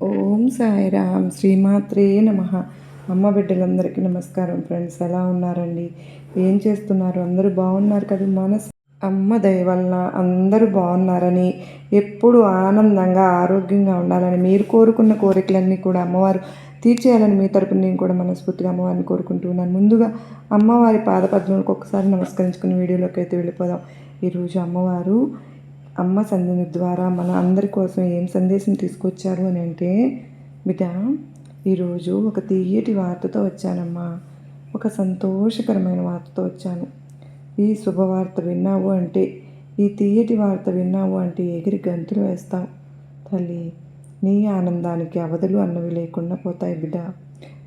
ఓం సాయిరామ్. శ్రీమాత్రే నమ. అమ్మ బిడ్డలందరికీ నమస్కారం ఫ్రెండ్స్. ఎలా ఉన్నారండి? ఏం చేస్తున్నారు? అందరూ బాగున్నారు కదా? మనసు అమ్మ దయ అందరూ బాగున్నారని ఎప్పుడు ఆనందంగా ఆరోగ్యంగా ఉండాలని మీరు కోరుకున్న కోరికలన్నీ కూడా అమ్మవారు తీర్చేయాలని మీ తరపున నేను కూడా మనస్ఫూర్తిగా అమ్మవారిని కోరుకుంటున్నాను ముందుగా అమ్మవారి పాదపద్మలకు ఒకసారి నమస్కరించుకుని వీడియోలోకి అయితే వెళ్ళిపోదాం. ఈరోజు అమ్మవారు అమ్మ సందేశం ద్వారా మన అందరి కోసం ఏం సందేశం తీసుకొచ్చారు అని అంటే బిడ్డ ఈరోజు ఒక తీయటి వార్తతో వచ్చానమ్మా. ఒక సంతోషకరమైన వార్తతో వచ్చాను. ఈ శుభవార్త విన్నావు అంటే ఈ తీయటి వార్త విన్నావు అంటే ఎగిరి గంతులు వేస్తావు. తల్లి నీ ఆనందానికి అవధులు అన్నవి లేకుండా పోతాయి బిడ్డ.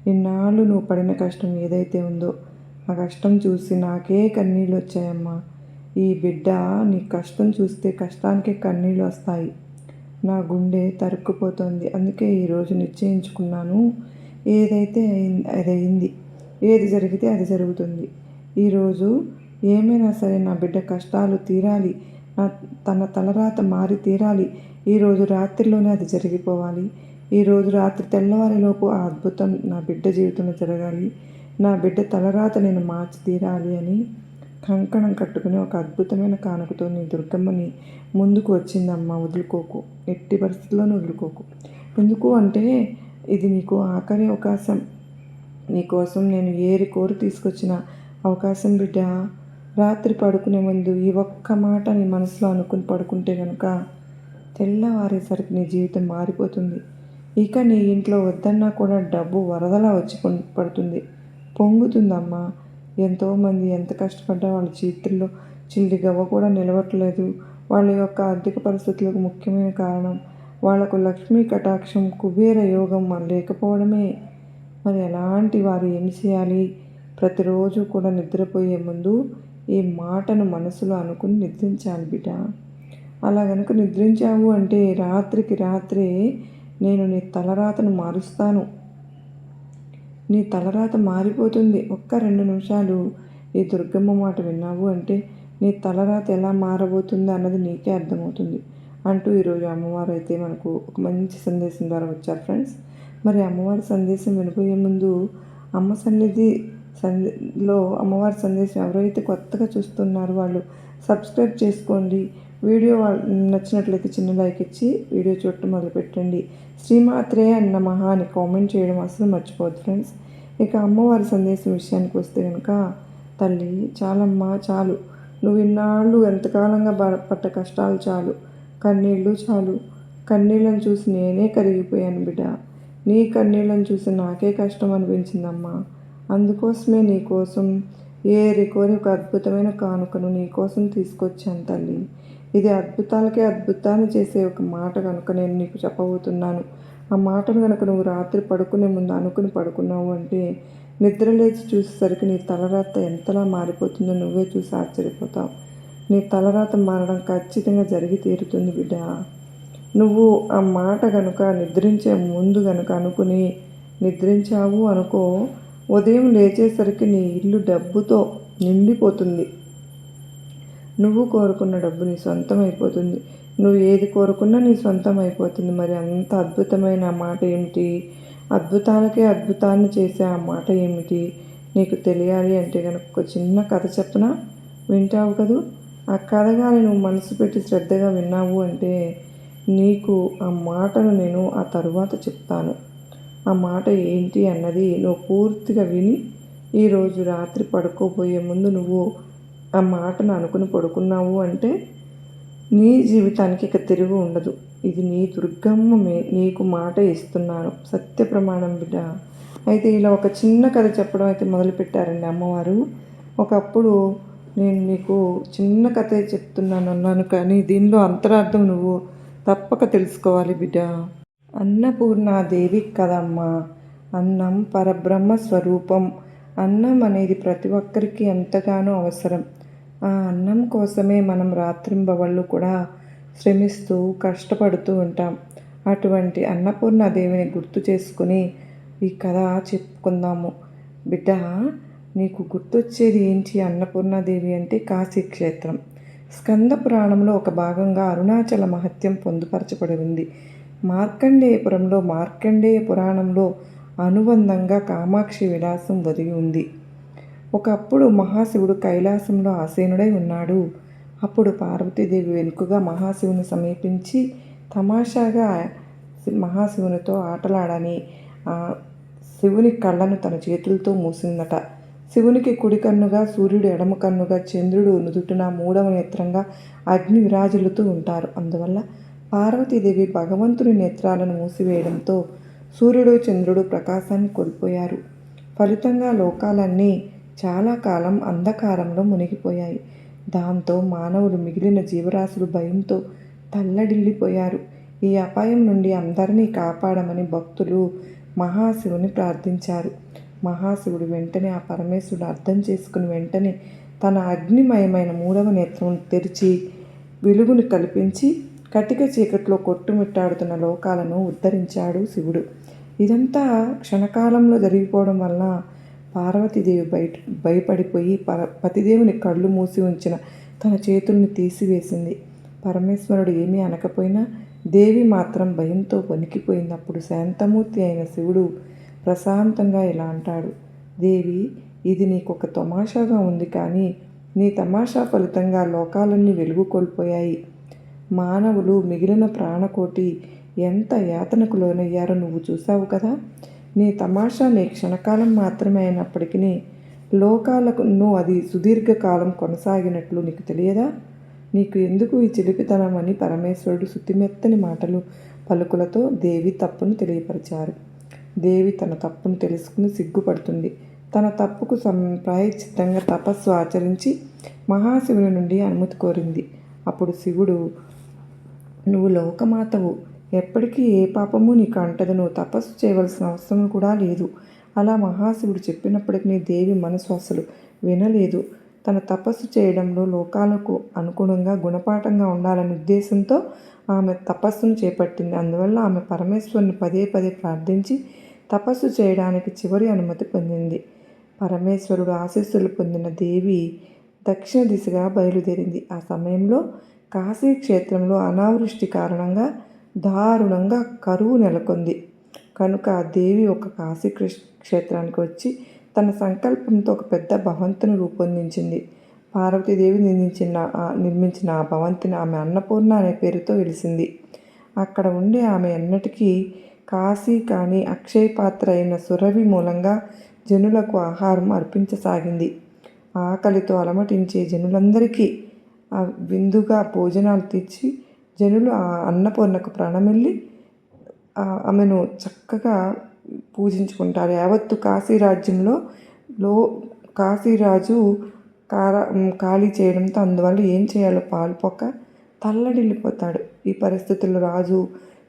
ఇన్నాళ్ళు నువ్వు పడిన కష్టం ఏదైతే ఉందో ఆ కష్టం చూసి నాకే కన్నీళ్ళు వచ్చాయమ్మా ఈ బిడ్డ నీ కష్టం చూస్తే కష్టానికే కన్నీళ్ళు వస్తాయి. నా గుండె తరుక్కుపోతుంది. అందుకే ఈరోజు నిశ్చయించుకున్నాను. ఏదైతే అయింది అది అయింది. ఏది జరిగితే అది జరుగుతుంది. ఈరోజు ఏమైనా సరే నా బిడ్డ కష్టాలు తీరాలి. నా తన తలరాత మారి తీరాలి. ఈరోజు రాత్రిలోనే అది జరిగిపోవాలి. ఈరోజు రాత్రి తెల్లవారిలోపు ఆ అద్భుతం నా బిడ్డ జీవితంలో జరగాలి. నా బిడ్డ తలరాత నేను మార్చి తీరాలి అని కంకణం కట్టుకుని ఒక అద్భుతమైన కానుకతో నీ దుర్గమ్మని ముందుకు వచ్చిందమ్మ వదులుకోకు. ఎట్టి పరిస్థితుల్లోనూ వదులుకోకు. ఎందుకు అంటే ఇది నీకు ఆఖరి అవకాశం. నీకోసం నేను ఏరి కోరి తీసుకొచ్చిన అవకాశం బిడ్డ. రాత్రి పడుకునే ముందు ఈ ఒక్క మాట నీ మనసులో అనుకుని పడుకుంటే కనుక తెల్లవారేసరికి నీ జీవితం మారిపోతుంది. ఇక నీ ఇంట్లో వద్దన్నా కూడా డబ్బు వరదలా వచ్చి పడుతుంది. పొంగుతుందమ్మా. ఎంతోమంది ఎంత కష్టపడ్డా వాళ్ళ చేతుల్లో చిల్లి గవ్వ కూడా నిలవట్లేదు. వాళ్ళ యొక్క ఆర్థిక పరిస్థితులకు ముఖ్యమైన కారణం వాళ్ళకు లక్ష్మీ కటాక్షం కుబేర యోగం లేకపోవడమే. మరి ఎలాంటి వారు ఏం చేయాలి? ప్రతిరోజు కూడా నిద్రపోయే ముందు ఈ మాటను మనసులో అనుకుని నిద్రించాలి బిడ్డ. అలా కనుక నిద్రించావు అంటే రాత్రికి రాత్రే నేను నీ తలరాతను మారుస్తాను. నీ తలరాత మారిపోతుంది. ఒక్క రెండు నిమిషాలు ఈ దుర్గమ్మ మాట విన్నావు అంటే నీ తలరాత ఎలా మారబోతుంది అన్నది నీకే అర్థమవుతుంది అంటూ ఈరోజు అమ్మవారు అయితే మనకు ఒక మంచి సందేశం ద్వారా వచ్చారు ఫ్రెండ్స్. మరి అమ్మవారి సందేశం వినిపోయే ముందు అమ్మ సన్నిధి సంధిలో అమ్మవారి సందేశం ఎవరైతే కొత్తగా చూస్తున్నారు వాళ్ళు సబ్స్క్రైబ్ చేసుకోండి. వీడియో నచ్చినట్లయితే చిన్న లైక్ ఇచ్చి వీడియో చూడటం మొదలుపెట్టండి. శ్రీమాత్రే అన్న మహా అని కామెంట్ చేయడం అసలు మర్చిపోవద్దు ఫ్రెండ్స్. ఇక అమ్మవారి సందేశం విషయానికి వస్తే కనుక తల్లి చాలమ్మా చాలు. నువ్వు ఇన్నాళ్ళు ఎంతకాలంగా పట్ట కష్టాలు చాలు. కన్నీళ్ళు చాలు. కన్నీళ్ళని చూసి నేనే కరిగిపోయాను బిడ్డ. నీ కన్నీళ్ళని చూసి నాకే కష్టం అనిపించిందమ్మా. అందుకోసమే నీకోసం ఏరి కోరి ఒక అద్భుతమైన కానుకను నీకోసం తీసుకొచ్చాను తల్లి. ఇది అద్భుతాలకే అద్భుతాన్ని చేసే ఒక మాట కనుక నేను నీకు చెప్పబోతున్నాను. ఆ మాటను కనుక నువ్వు రాత్రి పడుకునే ముందు అనుకుని పడుకున్నావు అంటే నిద్ర లేచి చూసేసరికి నీ తలరాత ఎంతలా మారిపోతుందో నువ్వే చూసి ఆశ్చర్యపోతావు. నీ తలరాత మారడం ఖచ్చితంగా జరిగి తీరుతుంది బిడ్డ. నువ్వు ఆ మాట కనుక నిద్రించే ముందు కనుక అనుకుని నిద్రించావు అనుకో ఉదయం లేచేసరికి నీ ఇల్లు డబ్బుతో నిండిపోతుంది. నువ్వు కోరుకున్న డబ్బు నీ సొంతం అయిపోతుంది నువ్వు ఏది కోరుకున్నా నీ సొంతం అయిపోతుంది మరి అంత అద్భుతమైన మాట ఏమిటి? అద్భుతాలకే అద్భుతాన్ని చేసే ఆ మాట ఏమిటి? నీకు తెలియాలి అంటే కనుక ఒక చిన్న కథ చెప్పనా? వింటావు కదూ? ఆ కథగా నువ్వు మనసు పెట్టి శ్రద్ధగా విన్నావు అంటే నీకు ఆ మాటను నేను ఆ తరువాత చెప్తాను. ఆ మాట ఏంటి అన్నది నువ్వు పూర్తిగా విని ఈరోజు రాత్రి పడుకోబోయే ముందు నువ్వు ఆ మాటను అనుకుని పడుకున్నావు అంటే నీ జీవితానికి ఇక తిరుగు ఉండదు. ఇది నీ దుర్గమ్మ నీకు మాట ఇస్తున్నాను. సత్య ప్రమాణం బిడ్డ. అయితే ఇలా ఒక చిన్న కథ చెప్పడం అయితే మొదలుపెట్టారండి అమ్మవారు. ఒకప్పుడు నేను నీకు చిన్న కథ చెప్తున్నాను అన్నాను కానీ దీనిలో అంతరార్థం నువ్వు తప్పక తెలుసుకోవాలి బిడ్డ. అన్నపూర్ణాదేవి కదమ్మా. అన్నం పరబ్రహ్మ స్వరూపం. అన్నం అనేది ప్రతి ఒక్కరికి ఎంతగానో అవసరం. ఆ అన్నం కోసమే మనం రాత్రింబవళ్ళు కూడా శ్రమిస్తూ కష్టపడుతూ ఉంటాం. అటువంటి అన్నపూర్ణాదేవిని గుర్తు చేసుకుని ఈ కథ చెప్పుకుందాము. బిడ్డ నీకు గుర్తొచ్చేది ఏంటి అన్నపూర్ణాదేవి అంటే కాశీ క్షేత్రం స్కంద పురాణంలో ఒక భాగంగా అరుణాచల మహత్యం పొందుపరచబడి ఉంది. మార్కండేయపురంలో మార్కండేయ పురాణంలో అనుబంధంగా కామాక్షి విలాసం వదిలి ఉంది. ఒకప్పుడు మహాశివుడు కైలాసంలో ఆసీనుడై ఉన్నాడు. అప్పుడు పార్వతీదేవి వెనుకగా మహాశివుని సమీపించి తమాషాగా మహాశివునితో ఆటలాడని ఆ శివుని కళ్ళను తన చేతులతో మూసిందట. శివునికి కుడి కన్నుగా సూర్యుడు ఎడమ కన్నుగా చంద్రుడు నుదుటిన మూడవ నేత్రంగా అగ్ని విరాజులుతూ ఉంటారు. అందువల్ల పార్వతీదేవి భగవంతుని నేత్రాలను మూసివేయడంతో సూర్యుడు చంద్రుడు ప్రకాశాన్ని కోల్పోయారు. ఫలితంగా లోకాలన్నీ చాలా కాలం అంధకారంలో మునిగిపోయాయి. దాంతో మానవులు మిగిలిన జీవరాశులు భయంతో తల్లడిల్లిపోయారు. ఈ అపాయం నుండి అందరినీ కాపాడమని భక్తులు మహాశివుని ప్రార్థించారు. మహాశివుడు వెంటనే ఆ పరమేశ్వరుడు అర్థం చేసుకుని వెంటనే తన అగ్నిమయమైన మూడవ నేత్రం తెరిచి వెలుగును కల్పించి కటిక చీకట్లో కొట్టుమిట్టాడుతున్న లోకాలను ఉద్ధరించాడు శివుడు. ఇదంతా క్షణకాలంలో జరిగిపోవడం వల్ల పార్వతీదేవి బయట భయపడిపోయి పర పతిదేవుని కళ్ళు మూసి ఉంచిన తన చేతుల్ని తీసివేసింది. పరమేశ్వరుడు ఏమీ అనకపోయినా దేవి మాత్రం భయంతో వణికిపోయినప్పుడు శాంతమూర్తి అయిన శివుడు ప్రశాంతంగా ఇలా అంటాడు దేవి ఇది నీకు ఒక తమాషాగా ఉంది కానీ నీ తమాషా ఫలితంగా లోకాలన్నీ వెలుగు కోల్పోయాయి. మానవులు మిగిలిన ప్రాణకోటి ఎంత యాతనకు లోనయ్యారో నువ్వు చూసావు కదా. నీ తమాషా నీ క్షణకాలం మాత్రమే అయినప్పటికీ లోకాలకు నువ్వు అది సుదీర్ఘకాలం కొనసాగినట్లు నీకు తెలియదా? నీకు ఎందుకు ఈ చిలిపితనం అని పరమేశ్వరుడు శుతిమెత్తని మాటలు పలుకులతో దేవి తప్పును తెలియపరిచారు. దేవి తన తప్పును తెలుసుకుని సిగ్గుపడుతుంది. తన తప్పుకు ప్రాయచిత్తంగా తపస్సు ఆచరించి మహాశివుని నుండి అనుమతి కోరింది. అప్పుడు శివుడు నువ్వు లోకమాతవు. ఎప్పటికీ ఏ పాపము నీకు అంటదు. నువ్వు తపస్సు చేయవలసిన అవసరం కూడా లేదు. అలా మహాశివుడు చెప్పినప్పటికీ దేవి మనసు అసలు వినలేదు. తన తపస్సు చేయడంలో లోకాలకు అనుగుణంగా గుణపాఠంగా ఉండాలనే ఉద్దేశంతో ఆమె తపస్సును చేపట్టింది. అందువల్ల ఆమె పరమేశ్వరుని పదే పదే ప్రార్థించి తపస్సు చేయడానికి చివరి అనుమతి పొందింది. పరమేశ్వరుడు ఆశీస్సులు పొందిన దేవి దక్షిణ దిశగా బయలుదేరింది. ఆ సమయంలో కాశీ క్షేత్రంలో అనావృష్టి కారణంగా దారుణంగా కరువు నెలకొంది. కనుక ఆ దేవి ఒక కాశీ క్షేత్రానికి వచ్చి తన సంకల్పంతో ఒక పెద్ద భవంతిని రూపొందించింది. పార్వతీదేవి నిర్మించిన నిర్మించిన ఆ భవంతిని ఆమె అన్నపూర్ణ అనే పేరుతో వెలిసింది. అక్కడ ఉండే ఆమె ఎన్నటికీ కాశీ కానీ అక్షయ పాత్ర అయిన సురవి మూలంగా జనులకు ఆహారం అర్పించసాగింది. ఆకలితో అలమటించే జనులందరికీ విందుగా భోజనాలు తెచ్చి జనులు ఆ అన్నపూర్ణకు ప్రాణమిల్లి ఆమెను చక్కగా పూజించుకుంటారు. యావత్తు కాశీ రాజ్యంలో లో కాశీరాజు కారా ఖాళీ చేయడంతో అందువల్ల ఏం చేయాలో పాలుపోక తల్లడిల్లిపోతాడు. ఈ పరిస్థితుల్లో రాజు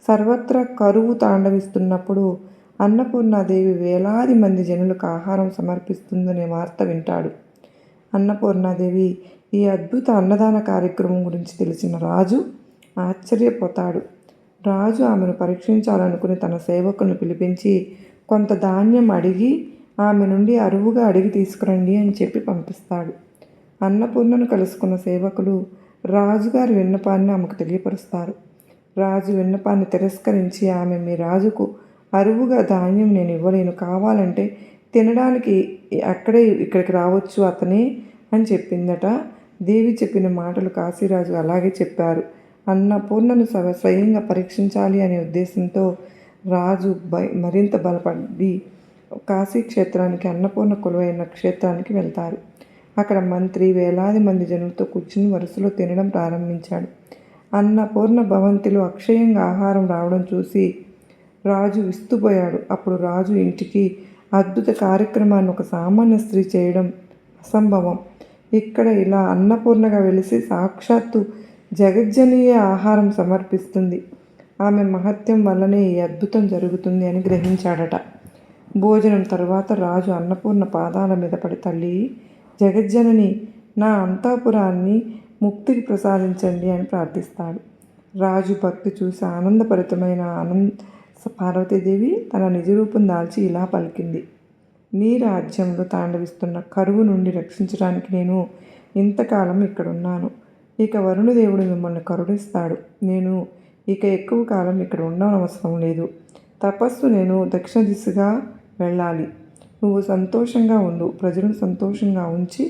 సర్వత్రా కరువు తాండవిస్తున్నప్పుడు అన్నపూర్ణాదేవి వేలాది మంది జనులకు ఆహారం సమర్పిస్తుందనే వార్త వింటాడు. అన్నపూర్ణాదేవి ఈ అద్భుత అన్నదాన కార్యక్రమం గురించి తెలిసిన రాజు ఆశ్చర్యపోతాడు. రాజు ఆమెను పరీక్షించాలనుకుని తన సేవకుని పిలిపించి కొంత ధాన్యం అడిగి ఆమె నుండి అరువుగా అడిగి తీసుకురండి అని చెప్పి పంపిస్తాడు. అన్నపూర్ణను కలుసుకున్న సేవకులు రాజుగారి విన్నపాన్ని ఆమెకు తెలియపరుస్తారు. రాజు విన్నపాన్ని తిరస్కరించి ఆమె మీ రాజుకు అరువుగా ధాన్యం నేను ఇవ్వలేను కావాలంటే తినడానికి అక్కడే ఇక్కడికి రావచ్చు అతనే అని చెప్పిందట. దేవి చెప్పిన మాటలు కాశీరాజు అలాగే చెప్పారు. అన్నపూర్ణను స్వయంగా పరీక్షించాలి అనే ఉద్దేశంతో రాజు బై మరింత బలపడి కాశీ క్షేత్రానికి అన్నపూర్ణ కొలువైన క్షేత్రానికి వెళ్తారు. అక్కడ మంత్రి వేలాది మంది జనులతో కూర్చుని వరుసలో తినడం ప్రారంభించాడు. అన్నపూర్ణ భవంతిలో అక్షయంగా ఆహారం రావడం చూసి రాజు విస్తుపోయాడు. అప్పుడు రాజు ఇంటికి అద్భుత కార్యక్రమాన్ని ఒక సామాన్య స్త్రీ చేయడం అసంభవం. ఇక్కడ ఇలా అన్నపూర్ణగా వెలిసి సాక్షాత్తు జగజ్జనీయ ఆహారం సమర్పిస్తుంది. ఆమె మహత్యం వల్లనే ఈ అద్భుతం జరుగుతుంది అని గ్రహించాడట. భోజనం తరువాత రాజు అన్నపూర్ణ పాదాల మీద పడి తల్లి జగజ్జనని నా అంతాపురాన్ని ముక్తికి ప్రసాదించండి అని ప్రార్థిస్తాడు. రాజు భక్తి చూసి ఆనందపరితమైన ఆనంద పార్వతీదేవి తన నిజరూపం దాల్చి ఇలా పలికింది. నీ రాజ్యంలో తాండవిస్తున్న కరువు నుండి రక్షించడానికి నేను ఇంతకాలం ఇక్కడున్నాను. ఇక వరుణదేవుడు మిమ్మల్ని కరుణిస్తాడు. నేను ఇక ఎక్కువ కాలం ఇక్కడ ఉండనవసరం లేదు. తపస్సు నేను దక్షిణ దిశగా వెళ్ళాలి. నువ్వు సంతోషంగా ఉండు. ప్రజలను సంతోషంగా ఉంచి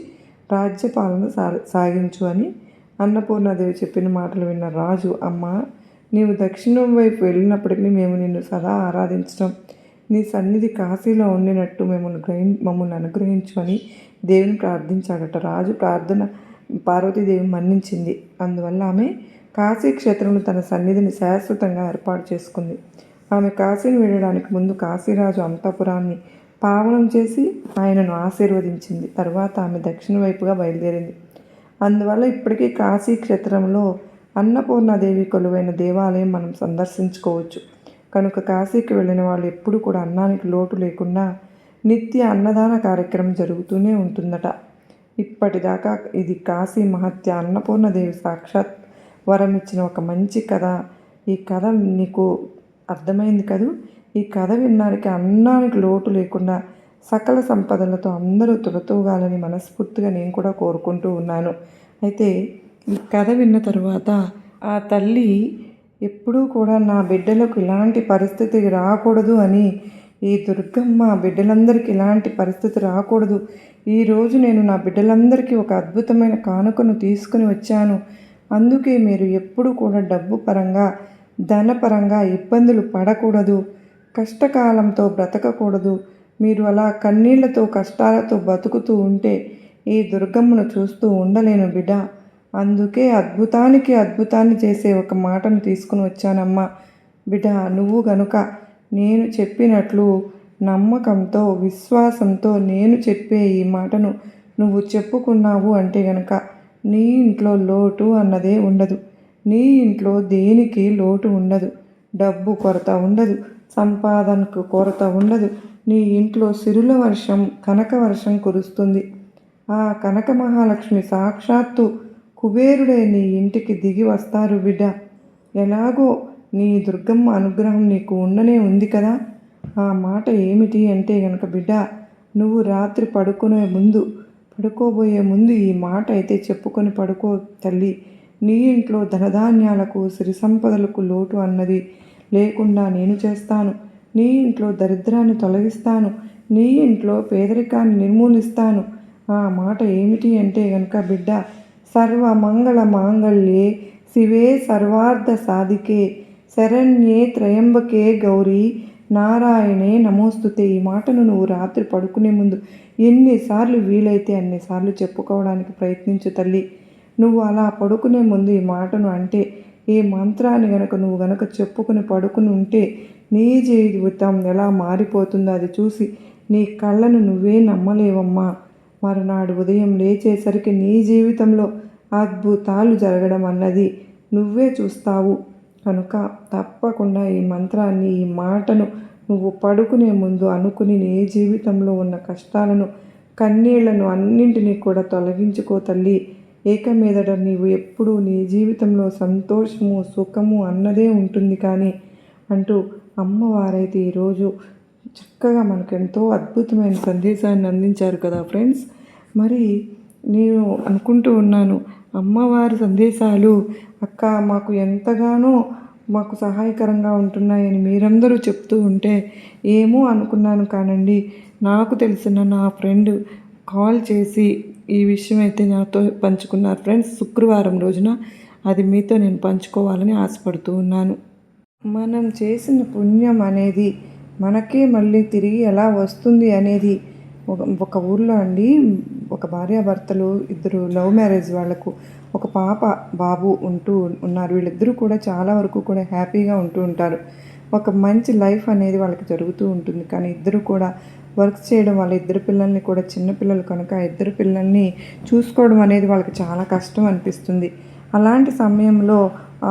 రాజ్యపాలన సా సాగించు అని అన్నపూర్ణాదేవి చెప్పిన మాటలు విన్న రాజు అమ్మ నీవు దక్షిణం వైపు వెళ్ళినప్పటికీ మేము నిన్ను సదా ఆరాధించడం నీ సన్నిధి కాశీలో ఉండినట్టు మిమ్మల్ని గ్రహి మమ్మల్ని అనుగ్రహించు అని దేవుని ప్రార్థించాడట. రాజు ప్రార్థన పార్వతీదేవి మన్నించింది. అందువల్ల ఆమె కాశీ క్షేత్రంలో తన సన్నిధిని శాశ్వతంగా ఏర్పాటు చేసుకుంది. ఆమె కాశీని వెళ్ళడానికి ముందు కాశీరాజు అంతపురాన్ని పావనం చేసి ఆయనను ఆశీర్వదించింది. తర్వాత ఆమె దక్షిణ వైపుగా బయలుదేరింది. అందువల్ల ఇప్పటికీ కాశీ క్షేత్రంలో అన్నపూర్ణాదేవి కొలువైన దేవాలయం మనం సందర్శించుకోవచ్చు. కనుక కాశీకి వెళ్ళిన వాళ్ళు ఎప్పుడు కూడా అన్నానికి లోటు లేకుండా నిత్య అన్నదాన కార్యక్రమం జరుగుతూనే ఉంటుందట. ఇప్పటిదాకా ఇది కాశీ మహత్య అన్నపూర్ణదేవి సాక్షాత్ వరం ఇచ్చిన ఒక మంచి కథ. ఈ కథ నీకు అర్థమైంది కదూ? ఈ కథ విన్నానికి అన్నానికి లోటు లేకుండా సకల సంపదలతో అందరూ తులతూగాలని మనస్ఫూర్తిగా నేను కూడా కోరుకుంటూ ఉన్నాను. అయితే ఈ కథ విన్న తర్వాత ఆ తల్లి ఎప్పుడూ కూడా నా బిడ్డలకు ఇలాంటి పరిస్థితి రాకూడదు అని ఈ దుర్గమ్మ బిడ్డలందరికీ ఇలాంటి పరిస్థితి రాకూడదు. ఈరోజు నేను నా బిడ్డలందరికీ ఒక అద్భుతమైన కానుకను తీసుకుని వచ్చాను. అందుకే మీరు ఎప్పుడు కూడా డబ్బు పరంగా ధనపరంగా ఇబ్బందులు పడకూడదు. కష్టకాలంతో బ్రతకకూడదు. మీరు అలా కన్నీళ్ళతో కష్టాలతో బతుకుతూ ఉంటే ఈ దుర్గమ్మను చూస్తూ ఉండలేను బిడ్డ. అందుకే అద్భుతానికి అద్భుతాన్ని చేసే ఒక మాటను తీసుకుని వచ్చానమ్మా. బిడ్డ నువ్వు గనుక నేను చెప్పినట్లు నమ్మకంతో విశ్వాసంతో నేను చెప్పే ఈ మాటను నువ్వు చెప్పుకున్నావు అంటే గనక నీ ఇంట్లో లోటు అన్నదే ఉండదు. నీ ఇంట్లో దేనికి లోటు ఉండదు. డబ్బు కొరత ఉండదు. సంపాదనకు కొరత ఉండదు. నీ ఇంట్లో సిరుల వర్షం కనక వర్షం కురుస్తుంది. ఆ కనక మహాలక్ష్మి సాక్షాత్తు కుబేరుడే నీ ఇంటికి దిగి వస్తారు బిడ్డ. ఎలాగో నీ దుర్గమ్మ అనుగ్రహం నీకు ఉండనే ఉంది కదా. ఆ మాట ఏమిటి అంటే గనక బిడ్డ నువ్వు రాత్రి పడుకునే ముందు పడుకోబోయే ముందు ఈ మాట అయితే చెప్పుకొని పడుకో తల్లి. నీ ఇంట్లో ధనధాన్యాలకు సిరి సంపదలకు లోటు అన్నది లేకుండా నేను చేస్తాను. నీ ఇంట్లో దరిద్రాన్ని తొలగిస్తాను. నీ ఇంట్లో పేదరికాన్ని నిర్మూలిస్తాను. ఆ మాట ఏమిటి అంటే గనక బిడ్డ సర్వ మంగళ మాంగళ్యే శివే సర్వార్థ సాధికే. శరణ్యే త్రయంబకే గౌరీ. నారాయణే నమోస్తుతే ఈ మాటను నువ్వు రాత్రి పడుకునే ముందు ఎన్నిసార్లు వీలైతే అన్నిసార్లు చెప్పుకోవడానికి ప్రయత్నించు తల్లి. నువ్వు అలా పడుకునే ముందు ఈ మాటను అంటే ఈ మంత్రాన్ని గనక నువ్వు గనక చెప్పుకుని పడుకుని ఉంటే నీ జీవితం ఎలా మారిపోతుందో అది చూసి నీ కళ్ళను నువ్వే నమ్మలేవమ్మా. మరునాడు ఉదయం లేచేసరికి నీ జీవితంలో అద్భుతాలు జరగడం అన్నది నువ్వే చూస్తావు. కనుక తప్పకుండా ఈ మంత్రాన్ని ఈ మాటను నువ్వు పడుకునే ముందు అనుకుని నీ జీవితంలో ఉన్న కష్టాలను కన్నీళ్ళను అన్నింటినీ కూడా తొలగించుకో తల్లి. ఏకమీదట నీవు ఎప్పుడూ నీ జీవితంలో సంతోషము సుఖము అన్నదే ఉంటుంది కానీ అంటూ అమ్మవారైతే ఈరోజు చక్కగా మనకు ఎంతో అద్భుతమైన సందేశాన్ని అందించారు కదా ఫ్రెండ్స్. మరి నేను అనుకుంటూ ఉన్నాను అమ్మవారి సందేశాలు అక్క మాకు ఎంతగానో మాకు సహాయకరంగా ఉంటున్నాయని మీరందరూ చెప్తూ ఉంటే ఏమో అనుకున్నాను కానండి. నాకు తెలిసిన నా ఫ్రెండ్ కాల్ చేసి ఈ విషయం అయితే నాతో పంచుకున్నారు. ఫ్రెండ్స్ శుక్రవారం రోజున అది మీతో నేను పంచుకోవాలని ఆశపడుతూ ఉన్నాను. మనం చేసిన పుణ్యం అనేది మనకే మళ్ళీ తిరిగి ఎలా వస్తుంది అనేది ఒక ఒక ఊర్లో అండి ఒక భార్యాభర్తలు ఇద్దరు లవ్ మ్యారేజ్ వాళ్ళకు ఒక పాప బాబు ఉంటూ ఉన్నారు. వీళ్ళిద్దరూ కూడా చాలా వరకు కూడా హ్యాపీగా ఉంటూ ఉంటారు. ఒక మంచి లైఫ్ అనేది వాళ్ళకి జరుగుతూ ఉంటుంది. కానీ ఇద్దరు కూడా వర్క్ చేయడం వాళ్ళ ఇద్దరు పిల్లల్ని కూడా చిన్నపిల్లలు కనుక ఇద్దరు పిల్లల్ని చూసుకోవడం అనేది వాళ్ళకి చాలా కష్టం అనిపిస్తుంది. అలాంటి సమయంలో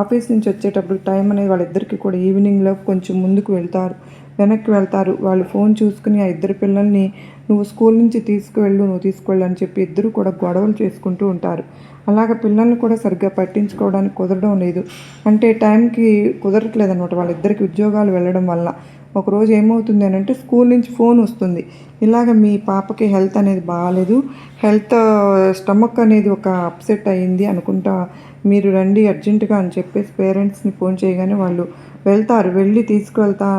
ఆఫీస్ నుంచి వచ్చేటప్పుడు టైం అనేది వాళ్ళిద్దరికి కూడా ఈవినింగ్లో కొంచెం ముందుకు వెళ్తారు వెనక్కి వెళ్తారు. వాళ్ళు ఫోన్ చూసుకుని ఆ ఇద్దరు పిల్లల్ని నువ్వు స్కూల్ నుంచి తీసుకువెళ్ళు నువ్వు తీసుకువెళ్ళు అని చెప్పి ఇద్దరు కూడా గొడవలు చేసుకుంటూ ఉంటారు. అలాగ పిల్లల్ని కూడా సరిగ్గా పట్టించుకోవడానికి కుదరడం లేదు. అంటే టైంకి కుదరట్లేదు అనమాట వాళ్ళిద్దరికి ఉద్యోగాలు వెళ్ళడం వల్ల ఒకరోజు ఏమవుతుంది అని అంటే స్కూల్ నుంచి ఫోన్ వస్తుంది. ఇలాగ మీ పాపకి హెల్త్ అనేది బాగాలేదు. హెల్త్ స్టమక్ అనేది ఒక అప్సెట్ అయ్యింది అనుకుంటా మీరు రండి అర్జెంటుగా అని చెప్పేసి పేరెంట్స్ని ఫోన్ చేయగానే వాళ్ళు వెళ్తారు. వెళ్ళి తీసుకువెళ్తా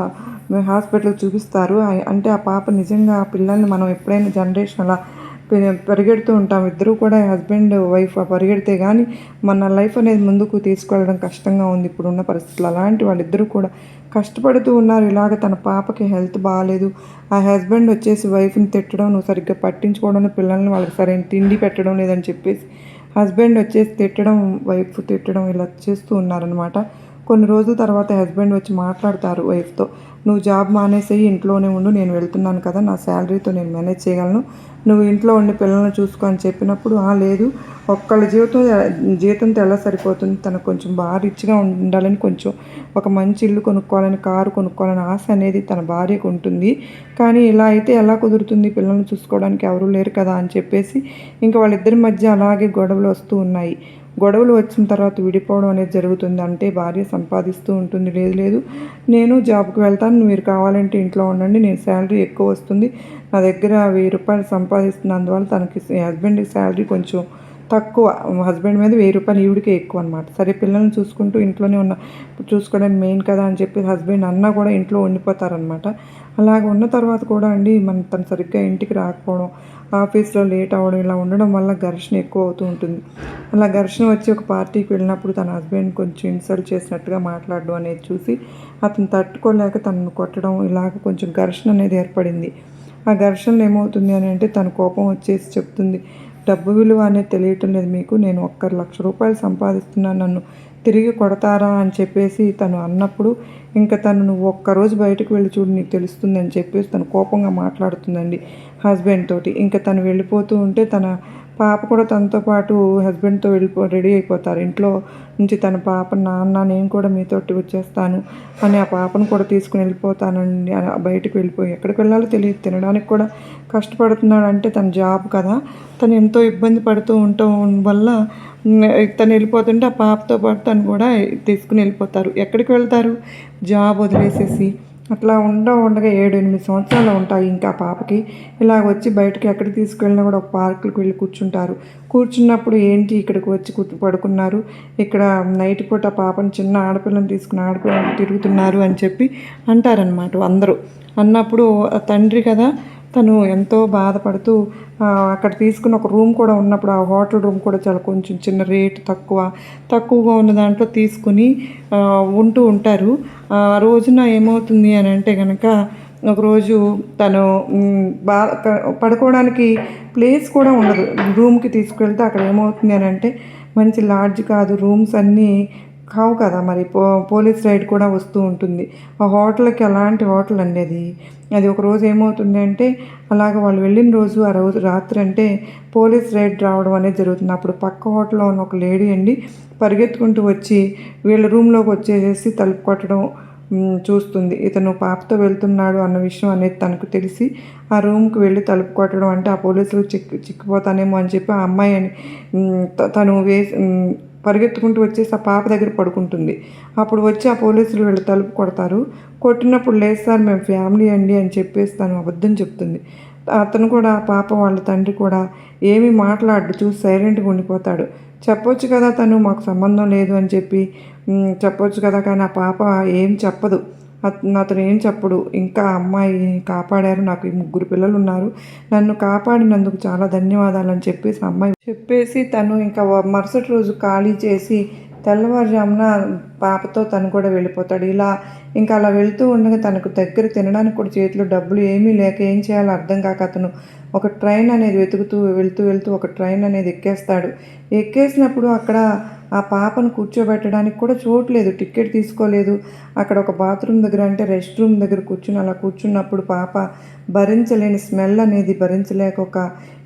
హాస్పిటల్కి చూపిస్తారు. అంటే ఆ పాప నిజంగా ఆ పిల్లల్ని మనం ఎప్పుడైనా జనరేషన్ అలా పరిగెడుతూ ఉంటాం. ఇద్దరు కూడా హస్బెండ్ వైఫ్ పరిగెడితే కానీ మన లైఫ్ అనేది ముందుకు తీసుకెళ్ళడం కష్టంగా ఉంది ఇప్పుడున్న పరిస్థితులు. అలాంటి వాళ్ళిద్దరూ కూడా కష్టపడుతూ ఉన్నారు. ఇలాగ తన పాపకి హెల్త్ బాగాలేదు ఆ హస్బెండ్ వచ్చేసి వైఫ్ని తిట్టడం నువ్వు సరిగ్గా పట్టించుకోవడం పిల్లల్ని వాళ్ళకి సరైన తిండి పెట్టడం లేదని చెప్పేసి హస్బెండ్ వచ్చేసి తిట్టడం వైఫ్ తిట్టడం ఇలా చేస్తూ ఉన్నారనమాట కొన్ని రోజుల తర్వాత హస్బెండ్ వచ్చి మాట్లాడతారు వైఫ్తో. నువ్వు జాబ్ మానేసేయి ఇంట్లోనే ఉండు నేను వెళ్తున్నాను కదా నా శాలరీతో నేను మేనేజ్ చేయగలను. నువ్వు ఇంట్లో ఉండి పిల్లల్ని చూసుకో అని చెప్పినప్పుడు "ఆ, లేదు ఒక్కళ్ళ జీవితం జీవితంతో ఎలా సరిపోతుంది? తనకు కొంచెం బాగా రిచ్గా ఉండాలని కొంచెం ఒక మంచి ఇల్లు కొనుక్కోవాలని కారు కొనుక్కోవాలని ఆశ అనేది తన భార్యకు ఉంటుంది. కానీ ఇలా అయితే ఎలా కుదురుతుంది? పిల్లల్ని చూసుకోవడానికి ఎవరూ లేరు కదా అని చెప్పేసి ఇంకా వాళ్ళిద్దరి మధ్య అలాగే గొడవలు వస్తూ ఉన్నాయి. గొడవలు వచ్చిన తర్వాత విడిపోవడం అనేది జరుగుతుంది అంటే భార్య సంపాదిస్తూ ఉంటుంది. లేదు లేదు. నేను జాబ్కి వెళ్తాను. మీరు కావాలంటే ఇంట్లో ఉండండి. నేను శాలరీ ఎక్కువ వస్తుంది. నా దగ్గర వెయ్యి రూపాయలు సంపాదిస్తున్న అందువల్ల తనకి హస్బెండ్కి శాలరీ కొంచెం తక్కువ. హస్బెండ్ మీద వెయ్యి రూపాయలు ఈవిడికే ఎక్కువ అనమాట సరే పిల్లల్ని చూసుకుంటూ ఇంట్లోనే ఉన్న చూసుకోవడం మెయిన్ కదా అని చెప్పి హస్బెండ్ అన్న కూడా ఇంట్లో ఉండిపోతారనమాట అలాగ ఉన్న తర్వాత కూడా అండి మన తను సరిగ్గా ఇంటికి రాకపోవడం ఆఫీస్లో లేట్ అవ్వడం ఇలా ఉండడం వల్ల ఘర్షణ ఎక్కువ అవుతూ ఉంటుంది. అలా ఘర్షణ వచ్చి ఒక పార్టీకి వెళ్ళినప్పుడు తన హస్బెండ్ కొంచెం ఇన్సల్ట్ చేసినట్టుగా మాట్లాడడం అనేది చూసి అతను తట్టుకోలేక తనను కొట్టడం ఇలాగ కొంచెం ఘర్షణ అనేది ఏర్పడింది. ఆ ఘర్షణలో ఏమవుతుంది అని అంటే తన కోపం వచ్చేసి చెప్తుంది. డబ్బు విలువ అనేది తెలియటం లేదు మీకు నేను ఒక్క లక్ష రూపాయలు సంపాదిస్తున్నాను నన్ను తిరిగి కొడతారా అని చెప్పేసి తను అన్నప్పుడు ఇంకా తను నువ్వు ఒక్కరోజు బయటకు వెళ్ళి చూడు నీకు తెలుస్తుంది అని చెప్పేసి తను కోపంగా మాట్లాడుతుందండి హస్బెండ్ తోటి. ఇంకా తను వెళ్ళిపోతూ ఉంటే తన పాప కూడా తనతో పాటు హస్బెండ్తో వెళ్ళిపో రెడీ అయిపోతారు. ఇంట్లో నుంచి తన పాప నాన్న నేను కూడా మీతోటి వచ్చేస్తాను అని ఆ పాపను కూడా తీసుకుని వెళ్ళిపోతానండి. అని బయటకు వెళ్ళిపోయి ఎక్కడికి వెళ్ళాలో తెలియదు. తినడానికి కూడా కష్టపడుతున్నాడు. అంటే తన జాబ్ కదా. తను ఎంతో ఇబ్బంది పడుతూ ఉండటం వల్ల తను వెళ్ళిపోతుంటే ఆ పాపతో పాటు తను కూడా తీసుకుని వెళ్ళిపోతారు. ఎక్కడికి వెళ్తారు? జాబ్ వదిలేసేసి అట్లా ఉండ ఉండగా ఏడు ఎనిమిది సంవత్సరాలు ఉంటాయి ఇంకా పాపకి. ఇలాగ వచ్చి బయటకి ఎక్కడికి తీసుకెళ్ళినా కూడా ఒక పార్కులకు వెళ్ళి కూర్చుంటారు. కూర్చున్నప్పుడు ఏంటి ఇక్కడికి వచ్చి కూర్చు పడుకున్నారు? ఇక్కడ నైట్ పూట పాపని చిన్న ఆడపిల్లని తీసుకుని ఆడపిల్లని తిరుగుతున్నారు అని చెప్పి అంటారనమాట అందరూ. అన్నప్పుడు తండ్రి కదా తను ఎంతో బాధపడుతూ అక్కడ తీసుకున్న ఒక రూమ్ కూడా ఉన్నప్పుడు ఆ హోటల్ రూమ్ కూడా చాలా కొంచెం చిన్న రేటు తక్కువ తక్కువగా ఉన్న దాంట్లో తీసుకుని ఉంటూ ఉంటారు. ఆ రోజున ఏమవుతుంది అని అంటే కనుక ఒకరోజు తను బా పడుకోవడానికి ప్లేస్ కూడా ఉండదు. రూమ్కి తీసుకువెళ్తే అక్కడ ఏమవుతుంది అని అంటే మంచి లాడ్జ్ కాదు రూమ్స్ అన్నీ కావు కదా మరి. పో పోలీస్ రైడ్ కూడా వస్తూ ఉంటుంది. ఆ హోటల్కి అలాంటి హోటల్ అండి అది అది ఒక రోజు ఏమవుతుంది అంటే అలాగ వాళ్ళు వెళ్ళిన రోజు ఆ రోజు రాత్రి అంటే పోలీస్ రైడ్ రావడం అనేది జరుగుతుంది. అప్పుడు పక్క హోటల్లో ఉన్న ఒక లేడీ అండి పరిగెత్తుకుంటూ వచ్చి వీళ్ళ రూమ్లోకి వచ్చేసేసి తలుపు కొట్టడం చూస్తుంది. ఇతను పాపతో వెళ్తున్నాడు అన్న విషయం అనేది తనకు తెలిసి ఆ రూమ్కి వెళ్ళి తలుపు కొట్టడం అంటే ఆ పోలీసులు చిక్కు చిక్కిపోతానేమో అని చెప్పి ఆ అమ్మాయి అని తను వేసి పరిగెత్తుకుంటూ వచ్చేసి ఆ పాప దగ్గర పడుకుంటుంది. అప్పుడు వచ్చి ఆ పోలీసులు వీళ్ళు తలుపు కొడతారు. కొట్టినప్పుడు లేదు సార్ మేము ఫ్యామిలీ అండి అని చెప్పేసి తను అబద్ధం చెప్తుంది. అతను కూడా పాప వాళ్ళ తండ్రి కూడా ఏమీ మాట్లాడు చూసి సైలెంట్గా ఉండిపోతాడు. చెప్పొచ్చు కదా తను మాకు సంబంధం లేదు అని చెప్పి. చెప్పొచ్చు కదా కానీ ఆ పాప ఏం చెప్పదు. అతను ఏం చెప్పడు. ఇంకా అమ్మాయి కాపాడారు. నాకు ఈ ముగ్గురు పిల్లలు ఉన్నారు నన్ను కాపాడినందుకు చాలా ధన్యవాదాలు అని చెప్పేసి అమ్మాయి చెప్పేసి తను ఇంకా మరుసటి రోజు ఖాళీ చేసి తెల్లవారుజామున పాపతో తను కూడా వెళ్ళిపోతాడు. ఇలా ఇంకా అలా వెళ్తూ ఉండగా తనకు దగ్గర తినడానికి కూడా చేతిలో డబ్బులు ఏమీ లేక ఏం చేయాలో అర్థం కాక అతను ఒక ట్రైన్ అనేది వెతుకుతూ వెళ్తూ వెళ్తూ ఒక ట్రైన్ అనేది ఎక్కేస్తాడు. ఎక్కేసినప్పుడు అక్కడ ఆ పాపను కూర్చోబెట్టడానికి కూడా చోటు లేదు టికెట్ తీసుకోలేదు. అక్కడ ఒక బాత్రూమ్ దగ్గర అంటే రెస్ట్ రూమ్ దగ్గర కూర్చుని అలా కూర్చున్నప్పుడు పాప భరించలేని స్మెల్ అనేది భరించలేక ఒక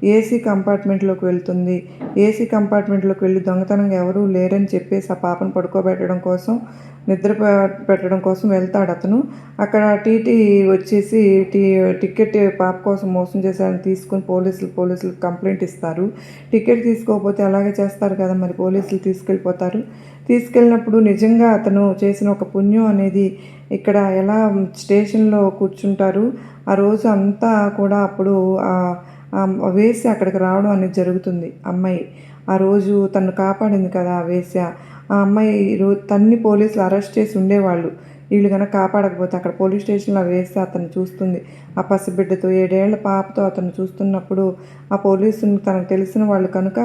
ఏసీ కంపార్ట్మెంట్లోకి వెళ్తుంది. ఏసీ కంపార్ట్మెంట్లోకి వెళ్ళి దొంగతనంగా ఎవరూ లేరని చెప్పేసి ఆ పాపను పడుకోబెట్టడం కోసం నిద్ర పెట్టడం కోసం వెళ్తాడు అతను. అక్కడ టీటీ వచ్చేసి టీ టికెట్ పాప కోసం మోసం చేశారని తీసుకుని పోలీసులు పోలీసులు కంప్లైంట్ ఇస్తారు. టికెట్ తీసుకోకపోతే అలాగే చేస్తారు కదా మరి పోలీసులు తీసుకెళ్ళిపోతారు. తీసుకెళ్ళినప్పుడు నిజంగా అతను చేసిన ఒక పుణ్యం అనేది ఇక్కడ ఎలా స్టేషన్లో కూర్చుంటారు ఆ రోజు అంతా కూడా అప్పుడు వేసి అక్కడికి రావడం అనేది జరుగుతుంది. అమ్మాయి ఆ రోజు తను కాపాడింది కదా ఆ వేశ్య. ఆ అమ్మాయి రోజు తన్ని పోలీసులు అరెస్ట్ చేసి ఉండేవాళ్ళు. వీళ్ళు కనుక కాపాడకపోతే అక్కడ పోలీస్ స్టేషన్లో వేస్తే అతను చూస్తుంది. ఆ పసిబిడ్డతో ఏడేళ్ళ పాపతో అతను చూస్తున్నప్పుడు ఆ పోలీసుని తనకు తెలిసిన వాళ్ళు కనుక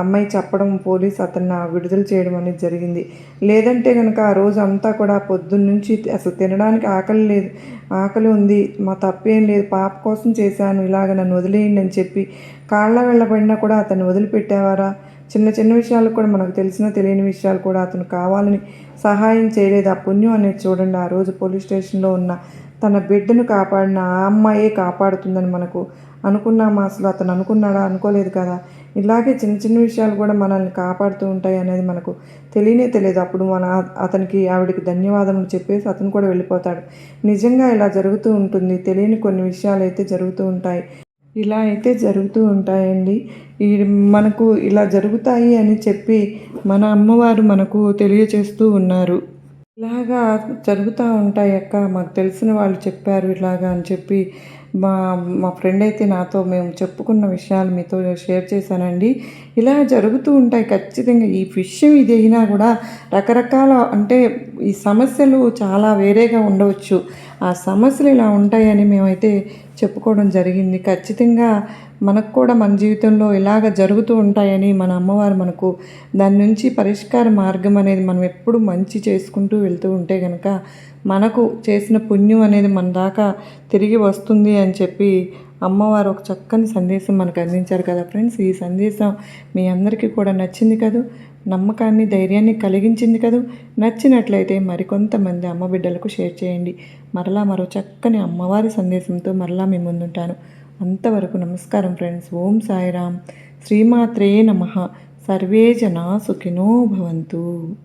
అమ్మాయి చెప్పడం పోలీస్ అతన్ని విడుదల చేయడం అనేది జరిగింది. లేదంటే కనుక ఆ రోజు అంతా కూడా పొద్దున్నుంచి అసలు తినడానికి ఆకలి లేదు ఆకలి ఉంది. మా తప్పేం లేదు పాప కోసం చేశాను ఇలాగ నన్ను వదిలేయండి అని చెప్పి కాళ్ళ వెళ్ళబడినా కూడా అతన్ని వదిలిపెట్టేవారా? చిన్న చిన్న విషయాలు కూడా మనకు తెలిసిన తెలియని విషయాలు కూడా అతను కావాలని సహాయం చేయలేదు. ఆ పుణ్యం అనేది చూడండి ఆ రోజు పోలీస్ స్టేషన్లో ఉన్న తన బిడ్డను కాపాడిన ఆ అమ్మాయే కాపాడుతుందని మనకు అనుకున్నామా? అసలు అతను అనుకున్నాడా? అనుకోలేదు కదా. ఇలాగే చిన్న చిన్న విషయాలు కూడా మనల్ని కాపాడుతూ ఉంటాయి అనేది మనకు తెలియనే తెలియదు. అప్పుడు మన అతనికి ఆవిడకి ధన్యవాదములు చెప్పేసి అతను కూడా వెళ్ళిపోతాడు. నిజంగా ఇలా జరుగుతూ ఉంటుంది. తెలియని కొన్ని విషయాలు అయితే జరుగుతూ ఉంటాయి. ఇలా అయితే జరుగుతూ ఉంటాయండి. ఈ మనకు ఇలా జరుగుతాయి అని చెప్పి మన అమ్మవారు మనకు తెలియచేస్తూ ఉన్నారు. ఇలాగా జరుగుతూ ఉంటాయి అక్క. మాకు తెలిసిన వాళ్ళు చెప్పారు ఇలాగా అని చెప్పి. మా మా ఫ్రెండ్ అయితే నాతో మేము చెప్పుకున్న విషయాలు మీతో షేర్ చేశానండి. ఇలా జరుగుతూ ఉంటాయి ఖచ్చితంగా. ఈ విషయం ఇది అయినా కూడా రకరకాల అంటే ఈ సమస్యలు చాలా వేరేగా ఉండవచ్చు. ఆ సమస్యలు ఇలా ఉంటాయని మేమైతే చెప్పుకోవడం జరిగింది. ఖచ్చితంగా మనకు కూడా మన జీవితంలో ఇలాగ జరుగుతూ ఉంటాయని మన అమ్మవారు మనకు దాని నుంచి పరిష్కార మార్గం అనేది మనం ఎప్పుడు మంచి చేసుకుంటూ వెళ్తూ ఉంటే కనుక మనకు చేసిన పుణ్యం అనేది మన దాకా తిరిగి వస్తుంది అని చెప్పి అమ్మవారు ఒక చక్కని సందేశం మనకు అందించారు కదా ఫ్రెండ్స్. ఈ సందేశం మీ అందరికీ కూడా నచ్చింది కదా? నమ్మకాన్ని ధైర్యాన్ని కలిగించింది కదూ? నచ్చినట్లయితే మరికొంతమంది అమ్మ బిడ్డలకు షేర్ చేయండి. మరలా మరో చక్కని అమ్మవారి సందేశంతో మరలా మీ ముందుంటాను. అంతవరకు నమస్కారం ఫ్రెండ్స్. ఓం సాయిరామ్. శ్రీమాత్రే నమ. సర్వే జనా సుఖినో భవంతు.